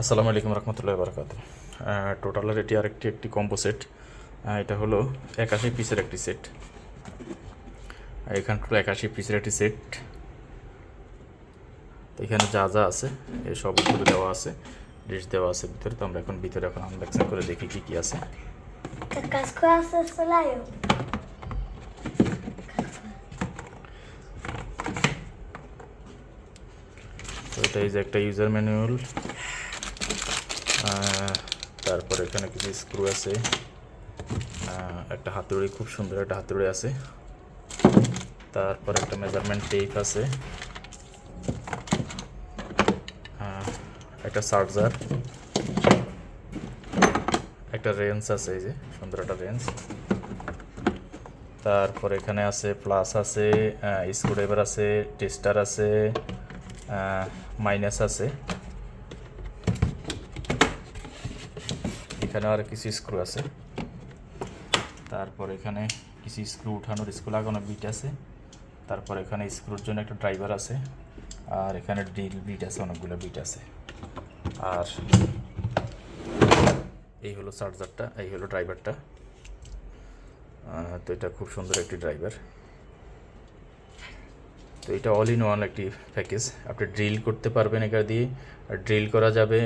আসসালামু আলাইকুম রহমতুল্লাহ বরকাত টোটালের এটি আরেকটি একটি কম্বো সেট এটা হলো একাশি পিসের একটি সেট এখান টোটাল একাশি পিসের একটি সেট তো এখানে যা যা আছে এই সব উপরে দেওয়া আছে ডিশ দেওয়া আছে ভিতরে। তো আমরা এখন ভিতরে এখন আনবক্সিং করে দেখি কি কি আছে. তো এটা এই যে একটা ইউজার ম্যানুয়াল তারপর এখানে কিছু স্ক্রু আছে। একটা হাতুড়ি, খুব সুন্দর একটা হাতুড়ি আছে। তারপর একটা মেজারমেন্ট টেপ আছে। একটা চার্জার একটা রেঞ্জ আছে, এই যে, সুন্দর একটা রেঞ্জ তারপর এখানে আছে প্লাস আছে স্ক্রুড্রাইভার আছে টেস্টার আছে মাইনাস আছে। এখানে আর কিছু স্ক্রু আছে। তারপর এখানে কিছু স্ক্রু উঠানোর স্ক্রু লাগানো বিট আছে। তারপর এখানে স্ক্রুর জন্য একটা ড্রাইভার আছে। আর এখানে ড্রিল বিট আছে, অনেকগুলো বিট আছে। আর এই হলো চার্জারটা এই হলো ড্রাইভারটা তো এটা খুব সুন্দর একটি ড্রাইভার তো এটা অল ইন ওয়ান একটি প্যাকেজ আপনি ড্রিল করতে পারবেন এটা দিয়ে। ড্রিল করা যাবে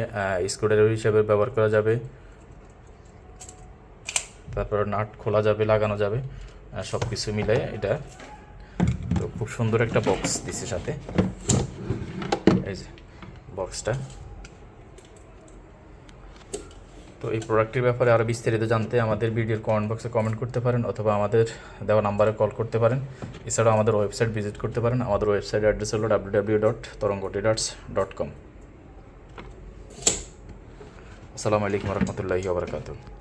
স্ক্রুড্রাইভার হিসাবে ব্যবহার করা যাবে। তারপর নাট খোলা যাবে, লাগানো যাবে সব কিছু মিলে এটা। তো খুব সুন্দর একটা বক্স দিছে সাথে। এই যে বক্সটা তো এই প্রোডাক্টের ব্যাপারে আরও বিস্তারিত জানতে আমাদের ভিডিওর কমেন্ট বক্সে কমেন্ট করতে পারেন অথবা আমাদের দেওয়া নাম্বারে কল করতে পারেন। এছাড়াও আমাদের ওয়েবসাইট ভিজিট করতে পারেন। আমাদের ওয়েবসাইট অ্যাড্রেস হলো W W dot Taranga traders dot কম আসসালামু আলাইকুম রহমতুল্লাহি ওবরাকাতুহ